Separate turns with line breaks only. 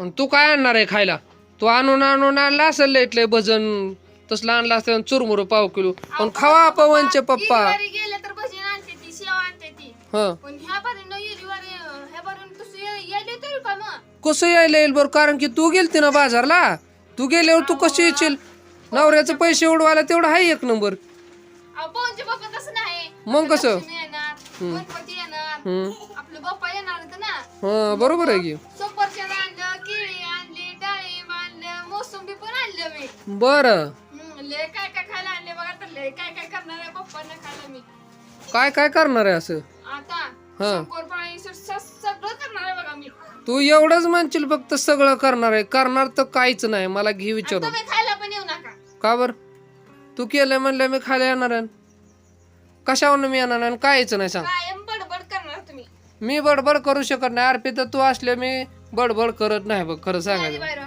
आणि तू काय आणणार आहे खायला? तू आणून आणून आणला असेल लेटलंय भजन. तसलं आणलं असतं चुरमुर पाव किलो. पण खावा पवनचे पप्पा.
गेली गेले तर भजन आणते ती शेव आणते ती.
हं.
पण ह्या बारी न गेली वारी ह्या बारी तसं ये- यायला तरी का मग?
कसं यायला येईल बरं? कारण की तू गेलती ना बाजारला. तू गेल्यावर तू कशी येशील? नवऱ्याचे पैसे उडवायला तेवढं आहे एक नंबर.
अहो पवनचे बाप्पा तसं नाही.
मग कसं?
लक्ष्मी येणार गणपती येणार
हम्म.
आपलं बाप्पा येणार होतं ना.
हं बरोबर आहे की. बरं.
लय काय काय खायला आणले बघा तर लय काय काय करणार आहे पप्पांना खायला मी.
काय काय करणार आहे असं?
आता
हा.
शंकरपाळी स- स- सगळं करणार आहे बघा मी.
तू एवढंच म्हणशील फक्त सगळं करणार आहे. करणार तर काहीच नाही. मला घे
आणि
विचारून.
तुम्ही खायला पण येऊ नका.
का बर? तू केलंय म्हणलं मी खायला येणार आहे. कशावर मी येणार आहे आणि काहीच नाही सांग.
कायम बडबड करणार तुम्ही.
मी बडबड करू शकत नाही. अर्पित तू असले मी बडबड करत नाही बघ. खरं सांगायचं.
बाहेर